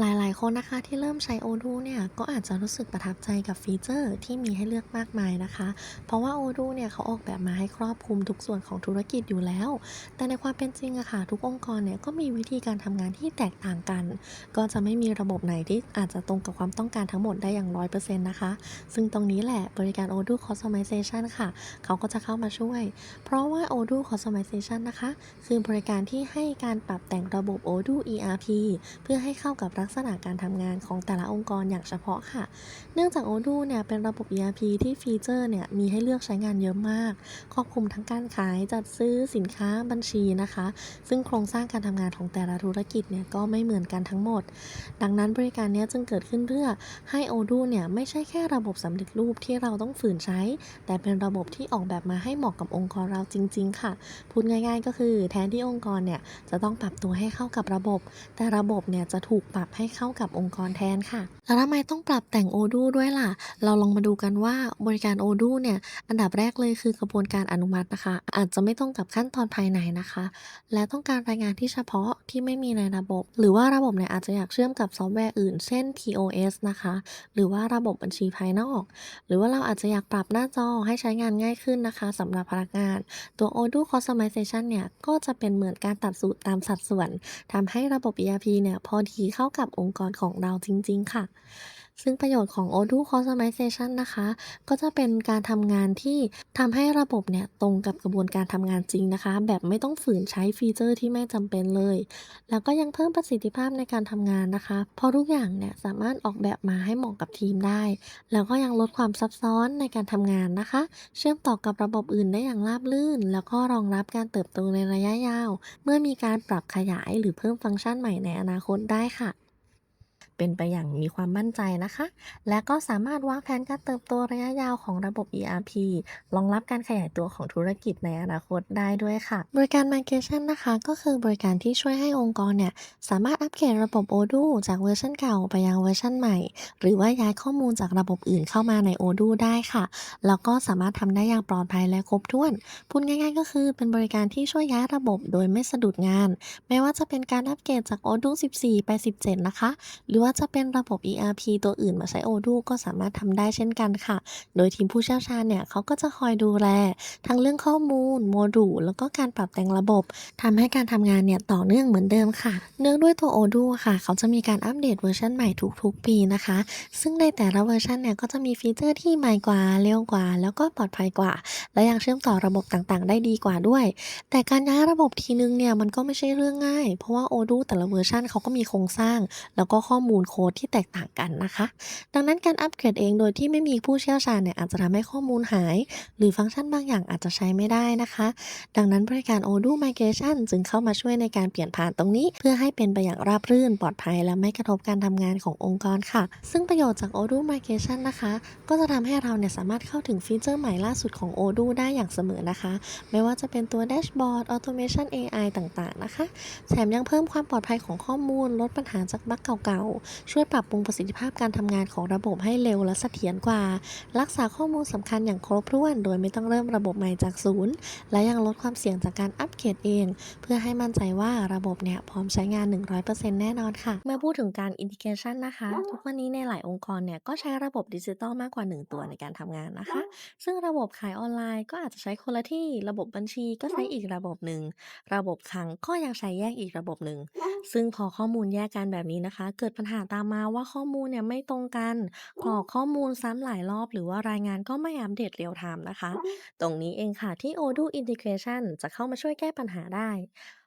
หลายๆ คนนะคะที่เริ่มใช้ Odoo เนี่ยก็อาจจะรู้สึกประทับใจกับฟีเจอร์ที่มีให้เลือกมากมายนะคะ เพราะว่า Odoo เนี่ยเขาออกแบบมาให้ครอบคลุมทุกส่วนของธุรกิจอยู่แล้ว แต่ในความเป็นจริงอะค่ะ ทุกองค์กรเนี่ยก็มีวิธีการทำงานที่แตกต่างกัน ก็จะไม่มีระบบไหนที่อาจจะตรงกับความต้องการทั้งหมดได้อย่างร้อยเปอร์เซ็นต์นะคะ ซึ่งตรงนี้แหละบริการ Odoo Customization ค่ะ เขาก็จะเข้ามาช่วย เพราะว่า Odoo Customization นะคะ คือบริการที่ให้การปรับแต่งระบบ Odoo ERP เพื่อให้เข้ากับลักษณะการทำงานของแต่ละองค์กรอย่างเฉพาะค่ะ เนื่องจาก Odoo เนี่ยเป็นระบบ ERP ที่ฟีเจอร์เนี่ยมีให้เลือกใช้งานเยอะมาก ครอบคลุมทั้งการขายจัดซื้อสินค้าบัญชีนะคะ ซึ่งโครงสร้างการทำงานของแต่ละธุรกิจเนี่ยก็ไม่เหมือนกันทั้งหมด ดังนั้นบริการนี้จึงเกิดขึ้นเพื่อให้ Odoo เนี่ยไม่ใช่แค่ระบบสำเร็จรูปที่เราต้องฝืนใช้ แต่เป็นระบบที่ออกแบบมาให้เหมาะกับองค์กรเราจริง ๆ ค่ะ พูดง่าย ๆ ก็คือแทนที่องค์กรเนี่ยจะต้องปรับตัวให้เข้ากับระบบ แต่ระบบเนี่ยจะถูกปรับให้เข้ากับองค์กรแทนค่ะแล้วทำไมต้องปรับแต่ง Odoo ด้วยล่ะ เราลองมาดูกันว่าบริการ Odoo เนี่ย อันดับแรกเลยคือกระบวนการอนุมัตินะคะ อาจจะไม่ตรงกับขั้นตอนภายในนะคะ และต้องการรายงานที่เฉพาะที่ไม่มีในระบบ หรือว่าระบบเนี่ยอาจจะอยากเชื่อมกับซอฟต์แวร์อื่น เช่น POS นะคะ หรือว่าระบบบัญชีภายนอก หรือว่าเราอาจจะอยากปรับหน้าจอให้ใช้งานง่ายขึ้นนะคะสำหรับพนักงาน ตัว Odoo Customization เนี่ยก็จะเป็นเหมือนการตัดสูตรตามสัดส่วนทำให้ระบบ ERP เนี่ยพอดีเข้ากับองค์กรของเราจริง ๆ ค่ะซึ่งประโยชน์ของ Odoo Customization นะคะ ก็จะเป็นการทำงานที่ทำให้ระบบเนี่ยตรงกับกระบวนการทำงานจริงนะคะ แบบไม่ต้องฝืนใช้ฟีเจอร์ที่ไม่จำเป็นเลย แล้วก็ยังเพิ่มประสิทธิภาพในการทำงานนะคะ เพราะทุกอย่างเนี่ยสามารถออกแบบมาให้เหมาะกับทีมได้ แล้วก็ยังลดความซับซ้อนในการทำงานนะคะ เชื่อมต่อกับระบบอื่นได้อย่างราบรื่น แล้วก็รองรับการเติบโตในระยะยาว เมื่อมีการปรับขยายหรือเพิ่มฟังก์ชันใหม่ในอนาคตได้ค่ะ เป็นไปอย่างมีความมั่นใจนะคะ และก็สามารถวางแผนการเติบโตระยะยาวของระบบ ERP รองรับการขยายตัวของธุรกิจในอนาคตได้ด้วยค่ะ บริการ Migration นะคะ ก็คือบริการที่ช่วยให้องค์กรเนี่ยสามารถอัปเกรดระบบ Odoo จากเวอร์ชันเก่าไปยังเวอร์ชันใหม่ หรือว่าย้ายข้อมูลจากระบบอื่นเข้ามาใน Odoo ได้ค่ะ แล้วก็สามารถทำได้อย่างปลอดภัยและครบถ้วน พูดง่าย ๆ ก็คือเป็นบริการที่ช่วยย้ายระบบโดยไม่สะดุดงาน ไม่ว่าจะเป็นการอัปเกรดจาก Odoo 14 ไป 17 นะคะ หรือว่าจะเป็นระบบ ERP ตัวอื่นมาใช้ Odoo ก็สามารถทำได้เช่นกันค่ะ โดยทีมผู้เชี่ยวชาญเนี่ยเขาก็จะคอยดูแล ทั้งเรื่องข้อมูล โมดูล แล้วก็การปรับแต่งระบบทำให้การทำงานเนี่ยต่อเนื่องเหมือนเดิมค่ะ เนื่องด้วยตัว Odoo ค่ะ เขาจะมีการอัปเดตเวอร์ชันใหม่ทุกๆ ปีนะคะ ซึ่งในแต่ละเวอร์ชันเนี่ยก็จะมีฟีเจอร์ที่ใหม่กว่าเร็วกว่า แล้วก็ปลอดภัยกว่า และยังเชื่อมต่อระบบต่างๆ ได้ดีกว่าด้วย แต่การย้ายระบบทีนึงเนี่ยมันก็ไม่ใช่เรื่องง่าย เพราะว่า Odoo แต่ละเวอร์ชันเขาก็มีโครงสร้าง แล้วก็ข้อมูลโค้ดที่แตกต่างกันนะคะ ดังนั้นการอัปเกรดเองโดยที่ไม่มีผู้เชี่ยวชาญเนี่ยอาจจะทำให้ข้อมูลหาย หรือฟังก์ชันบางอย่างอาจจะใช้ไม่ได้นะคะ ดังนั้นบริการ Odoo Migration จึงเข้ามาช่วยในการเปลี่ยนผ่านตรงนี้ เพื่อให้เป็นไปอย่างราบรื่นปลอดภัย และไม่กระทบการทำงานขององค์กรค่ะ ซึ่งประโยชน์จาก Odoo Migration นะคะ ก็จะทำให้เราเนี่ยสามารถเข้าถึงฟีเจอร์ใหม่ล่าสุดของ Odoo ได้อย่างเสมอนะคะ ไม่ว่าจะเป็นตัวแดชบอร์ด Automation AI ต่างๆ นะคะ แถมยังเพิ่มความปลอดภัยของข้อมูล ลดปัญหาจากบั๊กเก่าๆช่วยปรับปรุงประสิทธิภาพการทำงานของระบบให้เร็วและเสถียรกว่า รักษาข้อมูลสำคัญอย่างครบถ้วน โดยไม่ต้องเริ่มระบบใหม่จากศูนย์ และยังลดความเสี่ยงจากการอัปเกรดเอง เพื่อให้มั่นใจว่าระบบเนี่ยพร้อมใช้งาน 100%แน่นอนค่ะ เมื่อพูดถึงการอินทิเกชันนะคะ ทุกวันนี้ในหลายองค์กรเนี่ยก็ใช้ระบบดิจิตอลมากกว่า 1 ตัวในการทำงานนะคะ ซึ่งระบบขายออนไลน์ก็อาจจะใช้คนละที่ระบบบัญชีก็ใช้อีกระบบหนึ่งระบบคลังก็ยังใช้แยกอีกระบบหนึ่งซึ่งพอข้อมูลแยกกันแบบนี้นะคะ เกิดปัญหาตามมาว่าข้อมูลเนี่ยไม่ตรงกัน กรอกข้อมูลซ้ำหลายรอบ หรือว่ารายงานก็ไม่อัปเดตเรียลไทม์นะคะ ตรงนี้เองค่ะที่ Odoo Integration จะเข้ามาช่วยแก้ปัญหาได้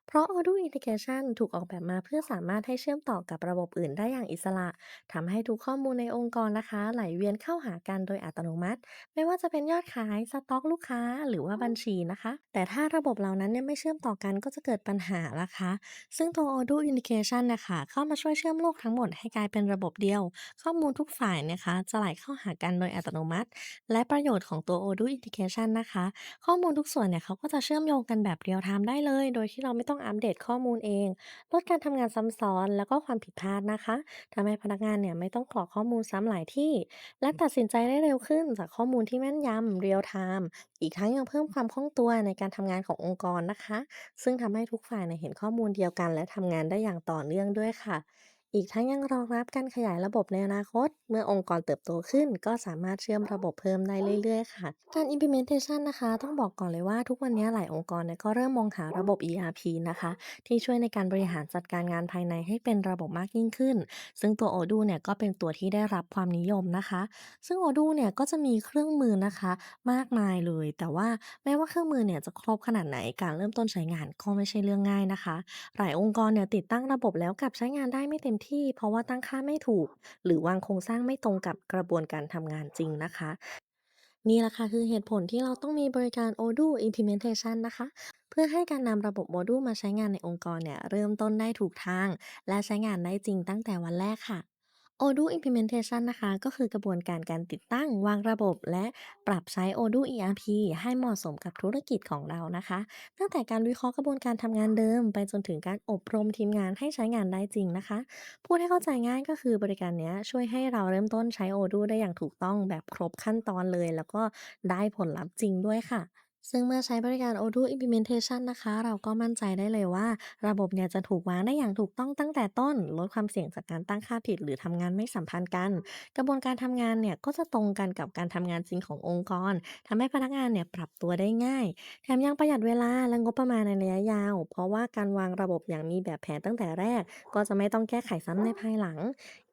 เพราะ Odoo Integration ถูกออกแบบมาเพื่อสามารถให้เชื่อมต่อกับระบบอื่นได้อย่างอิสระ ทำให้ทุกข้อมูลในองค์กรนะคะ ไหลเวียนเข้าหากันโดยอัตโนมัติ ไม่ว่าจะเป็นยอดขาย สต็อกลูกค้า หรือว่าบัญชีนะคะ แต่ถ้าระบบเหล่านั้นเนี่ยไม่เชื่อมต่อกันก็จะเกิดปัญหานะคะ ซึ่งตัว Odoo Integration นะคะ เข้ามาช่วยเชื่อมโลกทั้งหมดให้กลายเป็นระบบเดียว ข้อมูลทุกฝ่ายนะคะ จะไหลเข้าหากันโดยอัตโนมัติ และประโยชน์ของตัว Odoo Integration นะคะ ข้อมูลทุกส่วนเนี่ยเขาก็จะเชื่อมโยงกันแบบเรียลไทม์ได้เลย โดยที่เราไม่ต้องอัปเดตข้อมูลเอง ลดการทำงานซ้ำซ้อนแล้วก็ความผิดพลาดนะคะทำให้พนักงานเนี่ยไม่ต้องกรอกข้อมูลซ้ำหลายที่ และตัดสินใจได้เร็วขึ้นจากข้อมูลที่แม่นยำเรียลไทม์อีกทั้งยังเพิ่มความคล่องตัวในการทำงานขององค์กรนะคะ ซึ่งทำให้ทุกฝ่ายเนี่ยเห็นข้อมูลเดียวกัน และทำงานได้อย่างต่อเนื่องด้วยค่ะ อีกทั้งยังรองรับการขยายระบบในอนาคต เมื่อองค์กรเติบโตขึ้น ก็สามารถเชื่อมระบบเพิ่มได้เรื่อยๆ ค่ะ การ implementation นะคะ ต้องบอกก่อนเลยว่าทุกวันนี้หลายองค์กรเนี่ยก็เริ่มมองหาระบบ ERP นะคะ ที่ช่วยในการบริหารจัดการงานภายในให้เป็นระบบมากยิ่งขึ้น ซึ่งตัว Odoo เนี่ยก็เป็นตัวที่ได้รับความนิยมนะคะ ซึ่ง Odoo เนี่ยก็จะมีเครื่องมือนะคะ มากมายเลย แต่ว่าแม้ว่าเครื่องมือเนี่ยจะครบขนาดไหนการเริ่มต้นใช้งานก็ไม่ใช่เรื่องง่ายนะคะ หลายองค์กรเนี่ยติดตั้งระบบแล้วกับใช้งานได้ไม่เต็มที่เพราะว่าตั้งค่าไม่ถูก หรือวางโครงสร้างไม่ตรงกับกระบวนการทำงานจริงนะคะ นี่แหละค่ะคือเหตุผลที่เราต้องมีบริการ Odoo Implementation นะคะ เพื่อให้การนำระบบ Odoo มาใช้งานในองค์กรเนี่ยเริ่มต้นได้ถูกทาง และใช้งานได้จริงตั้งแต่วันแรกค่ะ Odoo Implementation นะคะ ก็คือกระบวนการการติดตั้งวางระบบ และปรับใช้ Odoo ERP ให้เหมาะสมกับธุรกิจของเรานะคะ ตั้งแต่การวิเคราะห์กระบวนการทำงานเดิม ไปจนถึงการอบรมทีมงานให้ใช้งานได้จริงนะคะ พูดให้เข้าใจง่ายก็คือบริการนี้ช่วยให้เราเริ่มต้นใช้ Odoo ได้อย่างถูกต้องแบบครบขั้นตอนเลย แล้วก็ได้ผลลัพธ์จริงด้วยค่ะ ซึ่งเมื่อใช้บริการ Odoo Implementation นะคะ เราก็มั่นใจได้เลยว่า ระบบเนี่ยจะถูกวางได้อย่างถูกต้องตั้งแต่ต้น ลดความเสี่ยงจากการตั้งค่าผิด หรือทำงานไม่สัมพันธ์กัน กระบวนการทำงานเนี่ยก็จะตรงกันกับการทำงานจริงขององค์กรทำให้พนักงานเนี่ยปรับตัวได้ง่าย แถมยังประหยัดเวลาและงบประมาณในระยะยาว เพราะว่าการวางระบบอย่างมีแบบแผนตั้งแต่แรก ก็จะไม่ต้องแก้ไขซ้ำในภายหลัง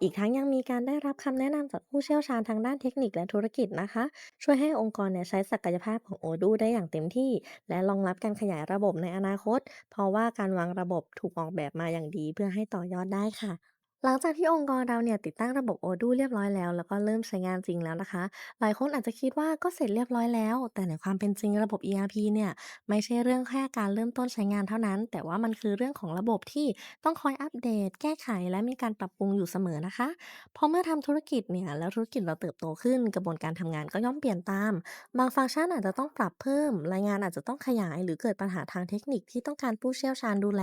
อีกทั้งยังมีการได้รับคำแนะนำจากผู้เชี่ยวชาญทางด้านเทคนิคและธุรกิจนะคะ ช่วยให้องค์กรเนี่ยใช้ศักยภาพของ Odoo ได้อย่างเต็มที่ และรองรับการขยายระบบในอนาคต เพราะว่าการวางระบบถูกออกแบบมาอย่างดีเพื่อให้ต่อยอดได้ค่ะ หลังจากที่องค์กรเราเนี่ยติดตั้งระบบ Odoo เรียบร้อยแล้ว แล้วก็เริ่มใช้งานจริงแล้วนะคะ หลายคนอาจจะคิดว่าก็เสร็จเรียบร้อยแล้ว แต่ในความเป็นจริงระบบ ERP เนี่ยไม่ใช่เรื่องแค่การเริ่มต้นใช้งานเท่านั้น แต่ว่ามันคือเรื่องของระบบที่ต้องคอยอัปเดต แก้ไขและมีการปรับปรุงอยู่เสมอนะคะพราะเมื่อทำธุรกิจเนี่ยแล้วธุรกิจเราเติบโตขึ้น กระบวนการทำงานก็ย่อมเปลี่ยนตาม บางฟังก์ชันอาจจะต้องปรับเพิ่ม รายงานอาจจะต้องขยาย หรือเกิดปัญหาทางเทคนิคที่ต้องการผู้เชี่ยวชาญดูแล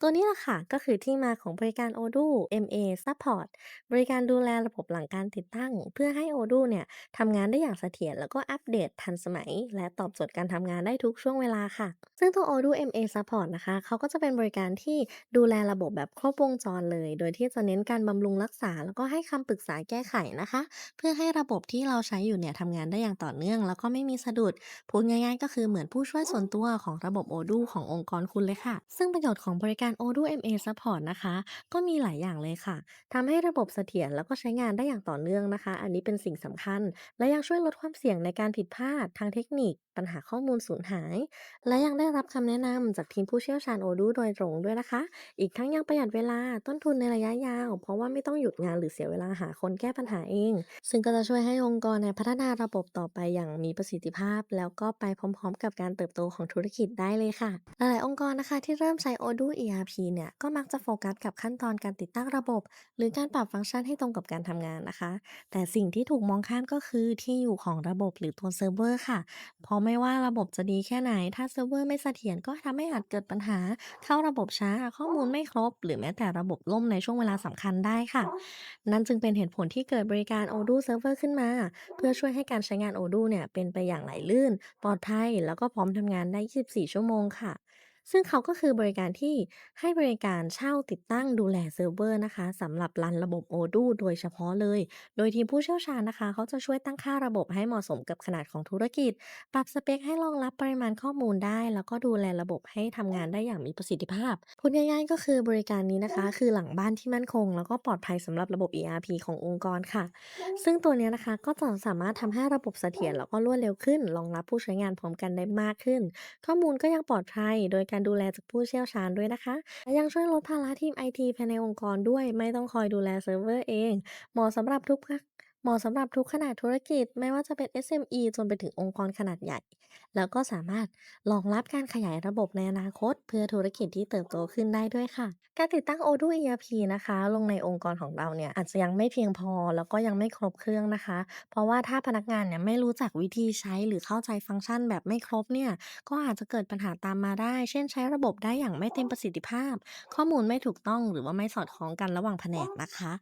ตัวนี้แหละค่ะก็คือที่มาของบริการ Odoo MA Support บริการดูแลระบบหลังการติดตั้ง เพื่อให้ Odoo เนี่ยทำงานได้อย่างเสถียรแล้วก็อัปเดตทันสมัย และตอบโจทย์การทำงานได้ทุกช่วงเวลาค่ะ ซึ่งตัว Odoo MA Support นะคะเขาก็จะเป็นบริการที่ดูแลระบบแบบครบวงจรเลย โดยที่จะเน้นการบำรุงรักษา แล้วก็ให้คำปรึกษาแก้ไขนะคะ เพื่อให้ระบบที่เราใช้อยู่เนี่ยทำงานได้อย่างต่อเนื่อง แล้วก็ไม่มีสะดุดพูดง่ายๆ ก็คือเหมือนผู้ช่วยส่วนตัวของระบบ Odoo ขององค์กรคุณเลยค่ะ ซึ่งประโยชน์ของบริการ Odoo MA Support นะคะ ก็มีหลายอย่างเลยค่ะทำให้ระบบเสถียรแล้วก็ใช้งานได้อย่างต่อเนื่องนะคะ อันนี้เป็นสิ่งสำคัญ และยังช่วยลดความเสี่ยงในการผิดพลาดทางเทคนิค ปัญหาข้อมูลสูญหาย และยังได้รับคำแนะนำจากทีมผู้เชี่ยวชาญ Odoo โดยตรงด้วยนะคะ อีกทั้งยังประหยัดเวลาต้นทุนในระยะยาว เพราะว่าไม่ต้องหยุดงานหรือเสียเวลาหาคนแก้ปัญหาเอง ซึ่งก็จะช่วยให้องค์กรเนี่ยพัฒนาระบบต่อไปอย่างมีประสิทธิภาพ แล้วก็ไปพร้อมๆ กับการเติบโตของธุรกิจได้เลยค่ะ หลายๆองค์กรนะคะที่เริ่มใช้ Odoo ERP เนี่ยก็มักจะโฟกัสกับขั้นตอนการติดตั้งระบบ หรือการปรับฟังก์ชันให้ตรงกับการทำงานนะคะ แต่สิ่งที่ถูกมองข้ามก็คือที่อยู่ของระบบหรือตัวเซิร์ฟเวอร์ค่ะเพราะไม่ว่าระบบจะดีแค่ไหน ถ้าเซิร์ฟเวอร์ไม่เสถียรก็ทำให้อาจเกิดปัญหา เข้าระบบช้าข้อมูลไม่ครบ หรือแม้แต่ระบบล่มในช่วงเวลาสำคัญได้ค่ะ นั่นจึงเป็นเหตุผลที่เกิดบริการ Odoo Server ขึ้นมา เพื่อช่วยให้การใช้งาน Odoo เนี่ยเป็นไปอย่างไหลลื่น ปลอดภัย แล้วก็พร้อมทำงานได้ 24 ชั่วโมงค่ะ ซึ่งเขาก็คือบริการที่ให้บริการเช่าติดตั้งดูแลเซิร์ฟเวอร์นะคะสำหรับรันระบบ Odoo โดยเฉพาะเลย โดยทีมผู้เชี่ยวชาญนะคะ เขาจะช่วยตั้งค่าระบบให้เหมาะสมกับขนาดของธุรกิจ ปรับสเปคให้รองรับปริมาณข้อมูลได้ แล้วก็ดูแลระบบให้ทำงานได้อย่างมีประสิทธิภาพพูดง่ายๆ ก็คือบริการนี้นะคะ คือหลังบ้านที่มั่นคง แล้วก็ปลอดภัยสำหรับระบบ ERP ขององค์กรค่ะ ซึ่งตัวเนี้ยนะคะก็จะสามารถทำให้ระบบเสถียรแล้วก็รวดเร็วขึ้นรองรับผู้ใช้งานพร้อมกันได้มากขึ้น ข้อมูลก็ยังปลอดภัยโดยการดูแลจากผู้เชี่ยวชาญด้วยนะคะ และยังช่วยลดภาระทีมไอทีภายในองค์กรด้วย ไม่ต้องคอยดูแลเซิร์ฟเวอร์เอง เหมาะสำหรับทุก เหมาะสำหรับทุกขนาดธุรกิจไม่ว่าจะเป็น SME จนไปถึงองค์กรขนาดใหญ่ แล้วก็สามารถรองรับการขยายระบบในอนาคต เพื่อธุรกิจที่เติบโตขึ้นได้ด้วยค่ะ การติดตั้ง Odoo ERP นะคะ ลงในองค์กรของเราเนี่ยอาจจะยังไม่เพียงพอ แล้วก็ยังไม่ครบเครื่องนะคะ เพราะว่าถ้าพนักงานเนี่ยไม่รู้จักวิธีใช้หรือเข้าใจฟังก์ชันแบบไม่ครบเนี่ยก็อาจจะเกิดปัญหาตามมาได้ เช่นใช้ระบบได้อย่างไม่เต็มประสิทธิภาพ ข้อมูลไม่ถูกต้องหรือว่าไม่สอดคล้องกันระหว่างแผนกนะคะ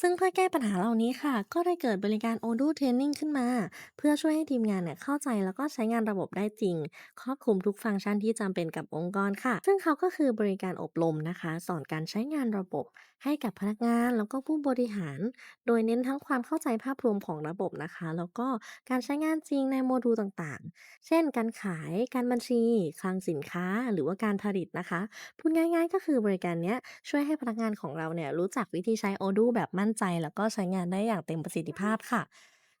ซึ่งเพื่อแก้ปัญหาเหล่านี้ค่ะ ก็เลยเกิดบริการ Odoo Training ขึ้นมา เพื่อช่วยให้ทีมงานเนี่ยเข้าใจแล้วก็ใช้งานระบบได้จริง ครอบคลุมทุกฟังก์ชันที่จำเป็นกับองค์กรค่ะ ซึ่งเขาก็คือบริการอบรมนะคะ สอนการใช้งานระบบ ให้กับพนักงานแล้วก็ผู้บริหาร โดยเน้นทั้งความเข้าใจภาพรวมของระบบนะคะ แล้วก็การใช้งานจริงในโมดูลต่างๆ เช่น การขาย การบัญชี คลังสินค้า หรือว่าการผลิตนะคะ พูดง่าย ๆ ก็คือบริการเนี้ยช่วยให้พนักงานของเราเนี่ยรู้จักวิธีใช้ Odoo แบบมั่นใจ แล้วก็ใช้งานได้อย่างเต็มประสิทธิิภาพค่ะ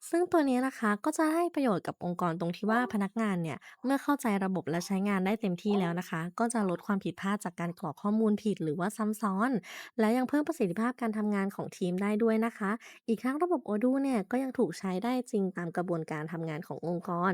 ซึ่งตัวนี้นะคะก็จะให้ประโยชน์กับองค์กรตรงที่ว่าพนักงานเนี่ย เมื่อเข้าใจระบบและใช้งานได้เต็มที่แล้วนะคะ ก็จะลดความผิดพลาดจากการกรอกข้อมูลผิดหรือว่าซ้ำซ้อน และยังเพิ่มประสิทธิภาพการทำงานของทีมได้ด้วยนะคะ อีกทั้งระบบ Odoo เนี่ยก็ยังถูกใช้ได้จริงตามกระบวนการทำงานขององค์กร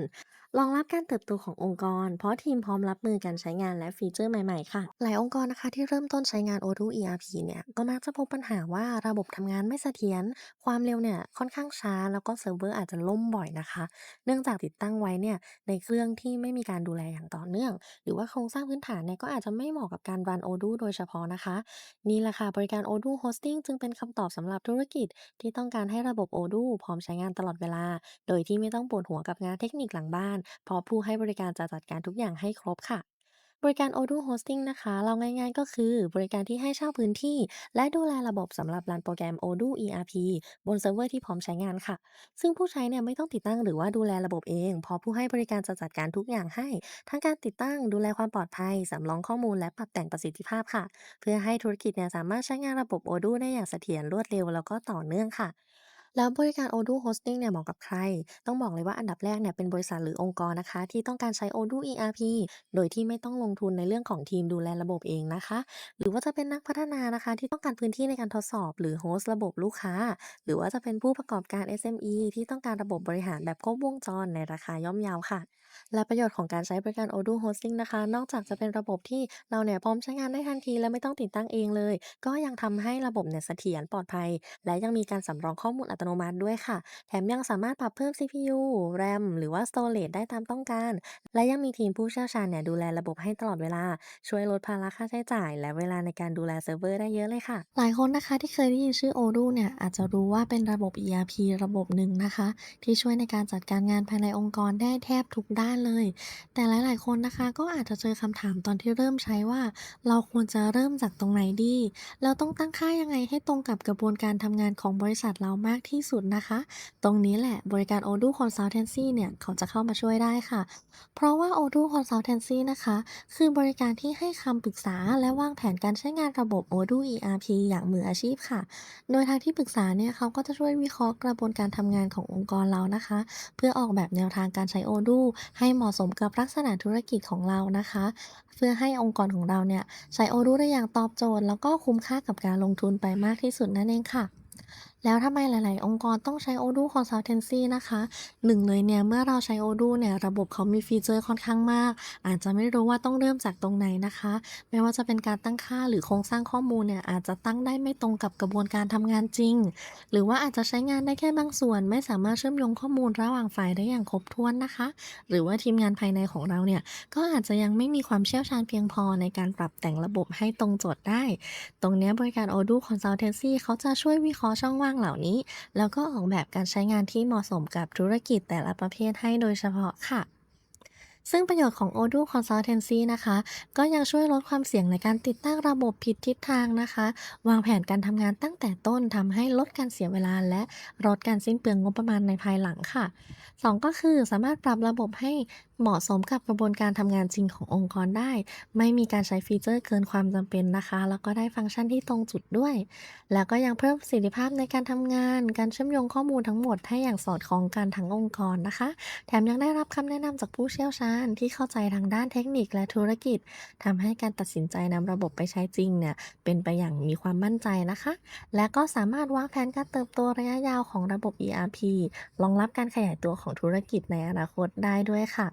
รองรับการเติบโตขององค์กร เพราะทีมพร้อมรับมือการใช้งานและฟีเจอร์ใหม่ๆค่ะ หลายองค์กรนะคะที่เริ่มต้นใช้งาน Odoo ERP เนี่ยก็มักจะพบปัญหาว่าระบบทำงานไม่เสถียรความเร็วเนี่ยค่อนข้างช้าแล้วก็เซิร์เวอร์อาจจะล่มบ่อยนะคะ เนื่องจากติดตั้งไว้เนี่ยในเครื่องที่ไม่มีการดูแลอย่างต่อเนื่อง หรือว่าโครงสร้างพื้นฐานเนี่ยก็อาจจะไม่เหมาะกับการรัน Odoo โดยเฉพาะนะคะ นี่แหละค่ะบริการ Odoo Hosting จึงเป็นคำตอบสำหรับธุรกิจ ที่ต้องการให้ระบบ Odoo พร้อมใช้งานตลอดเวลา โดยที่ไม่ต้องปวดหัวกับงานเทคนิคหลังบ้าน เพราะผู้ให้บริการจะจัดการทุกอย่างให้ครบค่ะ บริการ Odoo Hosting นะคะ เราง่ายๆก็คือบริการที่ให้เช่าพื้นที่ และดูแลระบบสำหรับรันโปรแกรม Odoo ERP บนเซิร์ฟเวอร์ที่พร้อมใช้งานค่ะ ซึ่งผู้ใช้เนี่ยไม่ต้องติดตั้งหรือว่าดูแลระบบเองเพราะผู้ให้บริการจะจัดการทุกอย่างให้ ทั้งการติดตั้งดูแลความปลอดภัยสำรองข้อมูลและปรับแต่งประสิทธิภาพค่ะ เพื่อให้ธุรกิจเนี่ยสามารถใช้งานระบบ Odoo ได้อย่างเสถียรรวดเร็วแล้วก็ต่อเนื่องค่ะ แล้วบริการ Odoo Hosting เนี่ยเหมาะกับใคร ต้องบอกเลยว่าอันดับแรกเนี่ยเป็นบริษัทหรือองค์กรนะคะ ที่ต้องการใช้ Odoo ERP โดยที่ไม่ต้องลงทุนในเรื่องของทีมดูแลระบบเองนะคะ หรือว่าจะเป็นนักพัฒนานะคะ ที่ต้องการพื้นที่ในการทดสอบ หรือโฮสต์ระบบลูกค้า หรือว่าจะเป็นผู้ประกอบการ SME ที่ต้องการระบบบริหารแบบครบวงจรในราคาย่อมเยาค่ะ และประโยชน์ของการใช้บริการ Odoo Hosting นะคะ นอกจากจะเป็นระบบที่เราเนี่ยพร้อมใช้งานได้ทันที และไม่ต้องติดตั้งเองเลย ก็ยังทำให้ระบบเนี่ยเสถียรปลอดภัย และยังมีการสำรองข้อมูลอัตโนมัติด้วยค่ะ แถมยังสามารถปรับเพิ่ม CPU RAM หรือว่า Storage ได้ตามต้องการ และยังมีทีมผู้เชี่ยวชาญเนี่ยดูแลระบบให้ตลอดเวลา ช่วยลดภาระค่าใช้จ่าย และเวลาในการดูแลเซิร์ฟเวอร์ได้เยอะเลยค่ะ หลายคนนะคะที่เคยได้ยินชื่อ Odoo เนี่ยอาจจะรู้ว่าเป็นระบบ ERP ระบบหนึ่งนะคะ ที่ช่วยในการจัดการงานภายในองค์กรได้แทบทุกด้านเลย แต่หลาย ๆ คนนะคะก็อาจจะเจอคำถามตอนที่เริ่มใช้ว่า เราควรจะเริ่มจากตรงไหนดี เราต้องตั้งค่ายังไงให้ตรงกับกระบวนการทำงานของบริษัทเรามากที่สุดนะคะ ตรงนี้แหละบริการ Odoo Consultancy เนี่ยเขาจะเข้ามาช่วยได้ค่ะ เพราะว่า Odoo Consultancy นะคะ คือบริการที่ให้คำปรึกษาและวางแผนการใช้งานระบบ Odoo ERP อย่างมืออาชีพค่ะ โดยทางที่ปรึกษาเนี่ยเขาก็จะช่วยวิเคราะห์กระบวนการทำงานขององค์กรเรานะคะ เพื่อออกแบบแนวทางการใช้ Odoo ให้เหมาะสมกับลักษณะธุรกิจของเรานะคะ เพื่อให้องค์กรของเราเนี่ยใช้โอรู้ได้อย่างตอบโจทย์ แล้วก็คุ้มค่ากับการลงทุนไปมากที่สุดนั่นเองค่ะ แล้วทำไมหลาย ๆ องค์กรต้องใช้ Odoo Consultancy นะคะหนึ่งเลยเนี่ย เมื่อเราใช้ Odoo เนี่ย ระบบเขามีฟีเจอร์ค่อนข้างมาก อาจจะไม่รู้ว่าต้องเริ่มจากตรงไหนนะคะ ไม่ว่าจะเป็นการตั้งค่าหรือโครงสร้างข้อมูลเนี่ย อาจจะตั้งได้ไม่ตรงกับกระบวนการทำงานจริง หรือว่าอาจจะใช้งานได้แค่บางส่วน ไม่สามารถเชื่อมโยงข้อมูลระหว่างฝ่ายได้อย่างครบถ้วนนะคะ หรือว่าทีมงานภายในของเราเนี่ยก็อาจจะยังไม่มีความเชี่ยวชาญเพียงพอในการปรับแต่งระบบให้ตรงโจทย์ได้ ตรงนี้บริการ Odoo Consultancy เขาจะช่วยวิเคราะห์ช่องว่างเหล่านี้ แล้วก็ออกแบบการใช้งานที่เหมาะสมกับธุรกิจแต่ละประเภทให้โดยเฉพาะค่ะ ซึ่งประโยชน์ของ Odoo Consultancy นะคะ ก็ยังช่วยลดความเสี่ยงในการติดตั้งระบบผิดทิศทางนะคะ วางแผนการทำงานตั้งแต่ต้นทำให้ลดการเสียเวลา และลดการสิ้นเปลืองงบประมาณในภายหลังค่ะ 2 ก็คือสามารถปรับระบบให้เหมาะสมกับกระบวนการทำงานจริงขององค์กรได้ ไม่มีการใช้ฟีเจอร์เกินความจำเป็นนะคะ แล้วก็ได้ฟังก์ชันที่ตรงจุดด้วย แล้วก็ยังเพิ่มประสิทธิภาพในการทำงาน การเชื่อมโยงข้อมูลทั้งหมดให้อย่างสอดคล้องกันทั้งองค์กรนะคะ แถมยังได้รับคำแนะนำจากผู้เชี่ยวชาญที่เข้าใจทางด้านเทคนิคและธุรกิจทำให้การตัดสินใจนำระบบไปใช้จริงเนี่ยเป็นไปอย่างมีความมั่นใจนะคะ และก็สามารถวางแผนการเติบโตระยะยาวของระบบ ERP รองรับการขยายตัวของธุรกิจในอนาคตได้ด้วยค่ะ